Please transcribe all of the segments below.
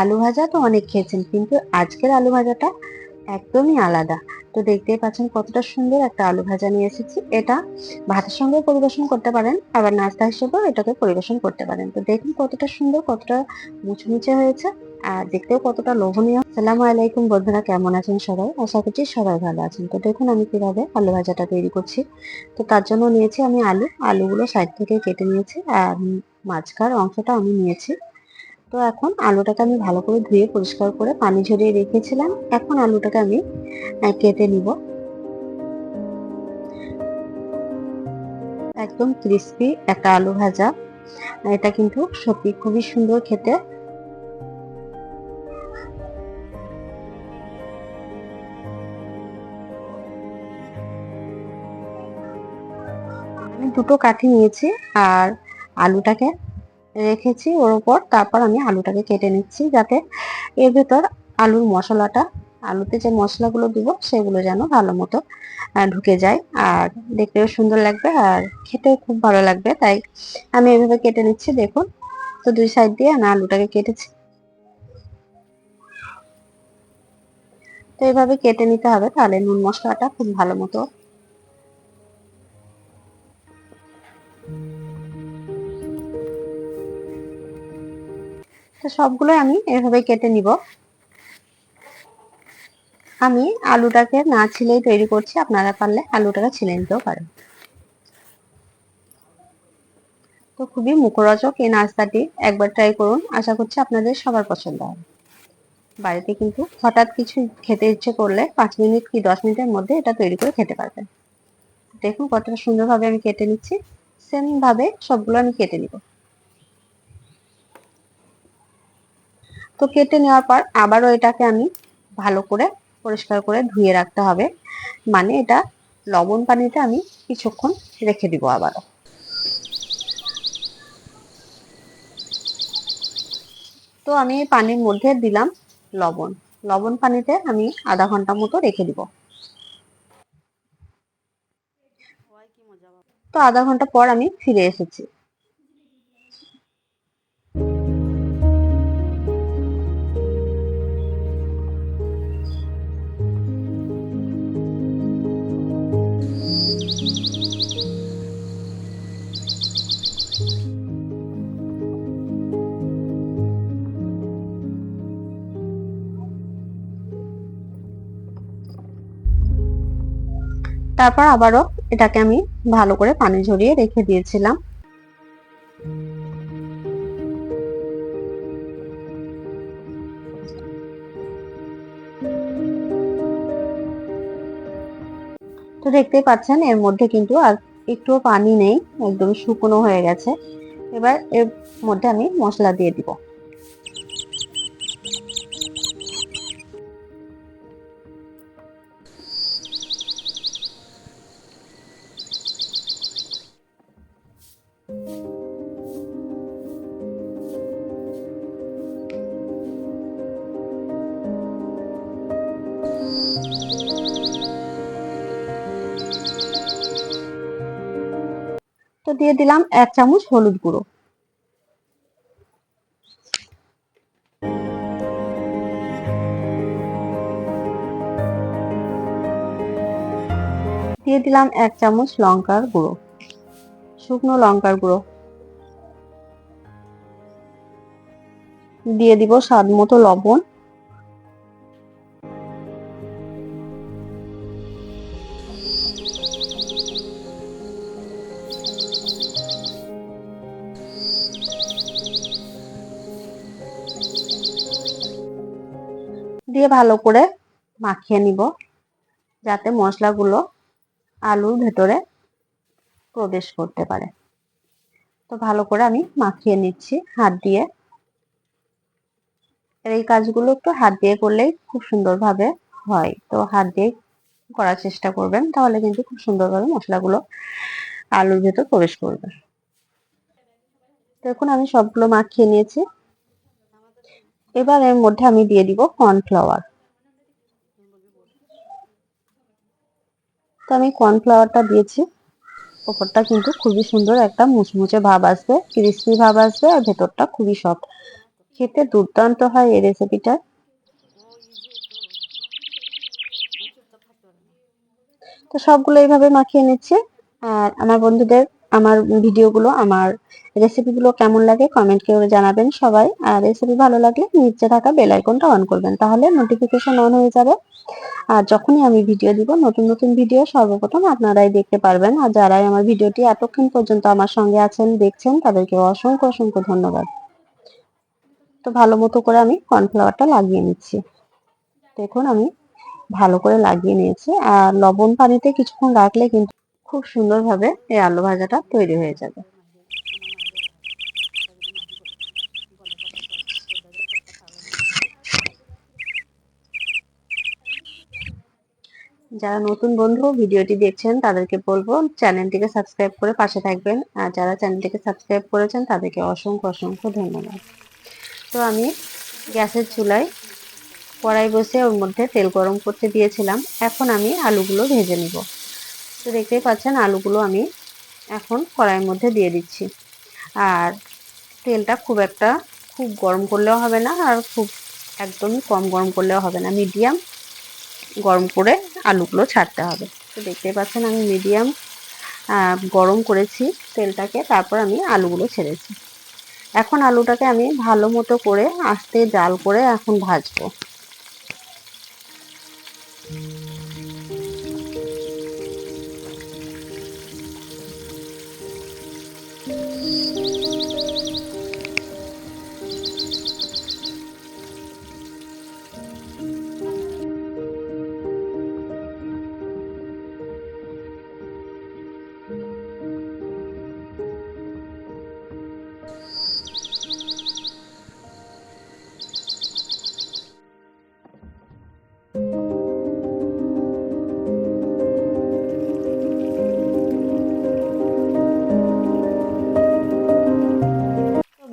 আলু ভাজা তো অনেক খেয়েছেন, কিন্তু আজকের আলু ভাজাটা একদমই আলাদা। তো দেখতেই পাচ্ছেন কতটা সুন্দর একটা আলু ভাজা নিয়ে এসেছি। এটা ভাতের সঙ্গে পরিবেশন করতে পারেন, আবার নাস্তা হিসেবেও এটাকে পরিবেশন করতে পারেন। তো দেখুন কতটা সুন্দর, কতটা মুচমুচে হয়েছে, আর দেখতেও কতটা লোভনীয়। সালাম আলাইকুম বন্ধুরা, কেমন আছেন সবাই? আশা করছি সবাই ভালো আছেন। তো দেখুন আমি কীভাবে আলু ভাজাটা তৈরি করছি। তো তার জন্য নিয়েছি আমি আলু। আলুগুলো সাইড থেকে কেটে নিয়েছি, আর মাঝখার অংশটা আমি নিয়েছি। তো এখন আলুটাকে আমি ভালো করে ধুয়ে পরিষ্কার করে পানি ঝরিয়ে রেখেছিলাম। এখন আলুটাকে আমি কেটে নিব। একদম ক্রিস্পি একটা আলু ভাজা। এটা কিন্তু সত্যি খুবই সুন্দর খেতে। দুটো কাঠি নিয়েছি আর আলুটাকে রেখেছি ওর উপর, তারপর আমি আলুটাকে কেটে নিচ্ছি যাতে এর ভেতর আলুর মশলাটা, আলুতে যে মশলাগুলো দিব সেগুলো যেন ভালো মতো ঢুকে যায়। আর দেখতেও সুন্দর লাগবে আর খেতেও খুব ভালো লাগবে। তাই আমি এভাবে কেটে নিচ্ছি, দেখুন। তো দুই সাইড দিয়ে আমি আলুটাকে কেটেছি। তো এইভাবে কেটে নিতে হবে, তাহলে নুন মশলাটা খুব ভালো মতো সবগুলো আমি এভাবে কেটে নিব। আমি আলুটাকে না ছিলেই তৈরি করছি, আপনারা পারলে আলুটাকে ছিলে নিতেও পারেন। তো খুবই মুখরোচক এই নাস্তাটি, একবার ট্রাই করুন, আশা করছি আপনাদের সবার পছন্দ হবে। বাড়িতে কিন্তু হঠাৎ কিছু খেতে ইচ্ছে করলে পাঁচ মিনিট কি দশ মিনিটের মধ্যে এটা তৈরি করে খেতে পারবেন। দেখুন কতটা সুন্দরভাবে আমি কেটে নিচ্ছি সেম ভাবে সবগুলো আমি কেটে নিব। তো কেটে নেওয়ার পর আবারও এটাকে আমি ভালো করে পরিষ্কার করে ধুয়ে রাখতে হবে। মানে এটা লবণ পানিতে আমি কিছুক্ষণ রেখে দিব আবারও। তো আমি পানির মধ্যে দিলাম লবণ। লবণ পানিতে আমি আধা ঘণ্টা মতো রেখে দিব। তো আধা ঘণ্টা পর আমি ফিরে এসেছি। তারপর আবারও এটাকে আমি ভালো করে পানি ঝরিয়ে রেখে দিয়েছিলাম। তো দেখতেই পাচ্ছেন, এর মধ্যে কিন্তু আর একটুও পানি নেই একদম শুকনো হয়ে গেছে। এবার এর মধ্যে আমি মশলা দিয়ে দিব। তো দিয়ে দিলাম এক চামচ হলুদ গুঁড়ো। দিয়ে দিলাম এক চামচ লঙ্কার গুঁড়ো। শুকনো লঙ্কার গুঁড়ো। দিয়ে দিব স্বাদ মতো লবণ। দিয়ে ভালো করে মাখিয়ে নিব, যাতে মশলাগুলো আলুর ভেতরে প্রবেশ করতে পারে। তো ভালো করে আমি মাখিয়ে নিচ্ছি হাত দিয়ে। এই কাজগুলো একটু হাত দিয়ে করলেই খুব সুন্দরভাবে হয়। তো হাত দিয়ে করার চেষ্টা করবেন, তাহলে কিন্তু খুব সুন্দরভাবে মশলাগুলো আলুর ভেতর প্রবেশ করবে। দেখুন আমি সবগুলো মাখিয়ে নিয়েছি। এবার এর মধ্যে আমি দিয়ে দিব কর্নফ্লাওয়ার তো আমি কর্নফ্লাওয়ারটা দিয়েছি। ওপরটা কিন্তু খুবই সুন্দর একটা মুচমুচে ভাব আসবে ক্রিস্পি ভাব আসবে আর ভেতরটা খুবই সফট খেতে দুর্দান্ত হয় এই রেসিপিটা তো সবগুলো এইভাবে মাখিয়ে নিচ্ছে। আর আমার বন্ধুদের আমার ভিডিওগুলো, আমার রেসিপিগুলো কেমন লাগে কমেন্ট করে জানাবেন সবাই। আর রেসিপি ভালো লাগলে নিচে থাকা বেল আইকনটা অন করবেন, তাহলে নোটিফিকেশন অন হয়ে যাবে। আর যখনই আমি ভিডিও দিব, নতুন নতুন ভিডিও সর্বপ্রথম আপনারাই দেখতে পারবেন। আর যারাই আমার ভিডিওটি এতক্ষণ পর্যন্ত আমার সঙ্গে আছেন, দেখছেন, তাদেরকে অসংখ্য অসংখ্য ধন্যবাদ। তো ভালো মতো করে আমি কর্নফ্লাওয়ারটা লাগিয়ে নিচ্ছি। দেখুন আমি ভালো করে লাগিয়ে নিয়েছি। আর লবণ পানিতে কিছুক্ষণ রাখলে কিন্তু খুব সুন্দরভাবে এই আলু ভাজাটা তৈরি হয়ে যাবে। যারা নতুন বন্ধু, ভিডিওটি দেখছেন, তাদেরকে বলব চ্যানেলটিকে সাবস্ক্রাইব করে পাশে থাকবেন। আর যারা চ্যানেলটিকে সাবস্ক্রাইব করেছেন, তাদেরকে অসংখ্য অসংখ্য ধন্যবাদ। তো আমি গ্যাসের চুলায় কড়াই বসে ওর মধ্যে তেল গরম করতে দিয়েছিলাম। এখন আমি আলুগুলো ভেজে নিব। তো দেখতেই পাচ্ছেন আলুগুলো আমি এখন কড়াইয়ের মধ্যে দিয়ে দিচ্ছি। আর তেলটা খুব একটা খুব গরম করলেও হবে না আর খুব একদমই কম গরম করলেও হবে না। মিডিয়াম গরম করে আলুগুলো ছাড়তে হবে। তো দেখতেই পাচ্ছেন আমি মিডিয়াম গরম করেছি তেলটাকে, তারপর আমি আলুগুলো ছেড়েছি। এখন আলুটাকে আমি ভালো মতো করে আস্তে জাল করে এখন ভাজবো।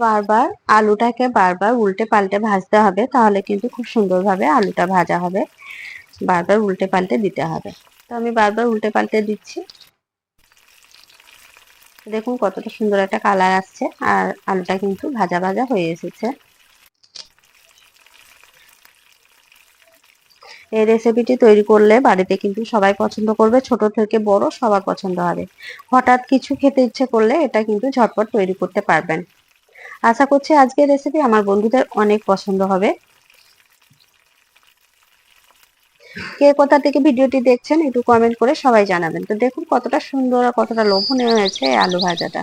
বারবার আলুটাকে বারবার উল্টে পাল্টে ভাজতে হবে, তাহলে কিন্তু খুব সুন্দরভাবে আলুটা ভাজা হবে। বারবার উল্টে পাল্টে দিতে হবে। তো আমি বারবার উল্টে পাল্টে দিচ্ছি। দেখুন কতটা সুন্দর একটা কালার আসছে, আর আলুটা কিন্তু ভাজা ভাজা হয়ে এসেছে। এই রেসিপিটি তৈরি করলে বাড়িতে কিন্তু সবাই পছন্দ করবে, ছোট থেকে বড় সবার পছন্দ হবে। হঠাৎ কিছু খেতে ইচ্ছে করলে এটা কিন্তু ঝটপট তৈরি করতে পারবেন। আশা করছি আজকের রেসিপি আমার বন্ধুদের অনেক পছন্দ হবে। কে কোথা থেকে ভিডিওটি দেখছেন একটু কমেন্ট করে সবাই জানাবেন। তো দেখুন কতটা সুন্দর আর কতটা লোভনীয় হয়েছে আলু ভাজাটা।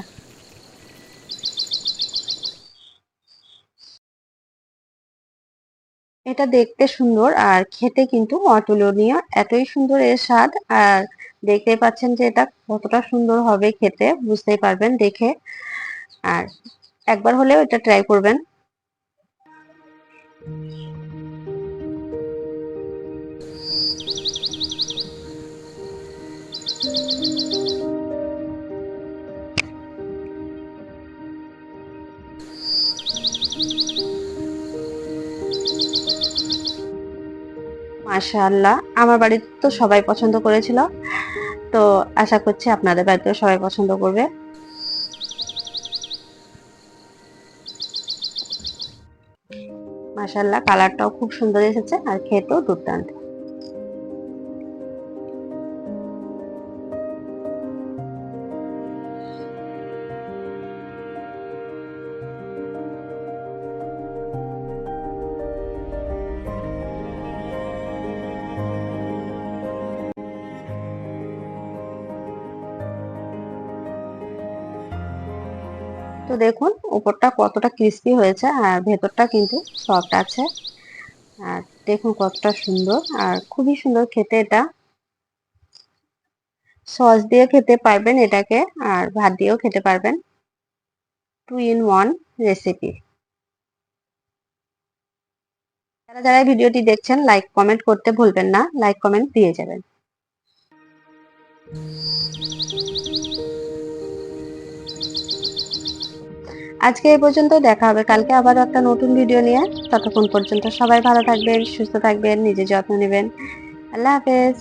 এটা দেখতে সুন্দর আর খেতে কিন্তু অতুলনীয়, এতই সুন্দর এর স্বাদ। আর দেখতেই পাচ্ছেন যে এটা কতটা সুন্দর হবে খেতে, বুঝতেই পারবেন দেখে। আর একবার হলেও এটা ট্রাই করবেন। মাশাআল্লাহ, আমার বাড়িতে তো সবাই পছন্দ করেছিল। তো আশা করছি আপনাদের বাড়িতেও সবাই পছন্দ করবে। মাশাআল্লাহ কালারটাও খুব সুন্দর এসেছে আর খেতেও দুর্দান্ত। তো দেখুন, উপরটা কতটা ক্রিস্পি হয়েছে আর ভেতরটা কিন্তু সফট আছে। আর দেখুন কতটা সুন্দর, আর খুবই সুন্দর খেতে এটা। সস দিয়ে খেতে পারবেন এটাকে, আর ভাত দিয়েও খেতে পারবেন। টু ইন ওয়ান রেসিপি যারা যারা ভিডিওটি দেখছেন লাইক কমেন্ট করতে ভুলবেন না লাইক কমেন্ট দিয়ে যাবেন। আজকে এই পর্যন্ত দেখা হবে। কালকে আবার একটা নতুন ভিডিও নিয়ে। ততক্ষণ পর্যন্ত সবাই ভালো থাকবেন, সুস্থ থাকবেন, নিজের যত্ন নেবেন। আল্লাহ হাফেজ।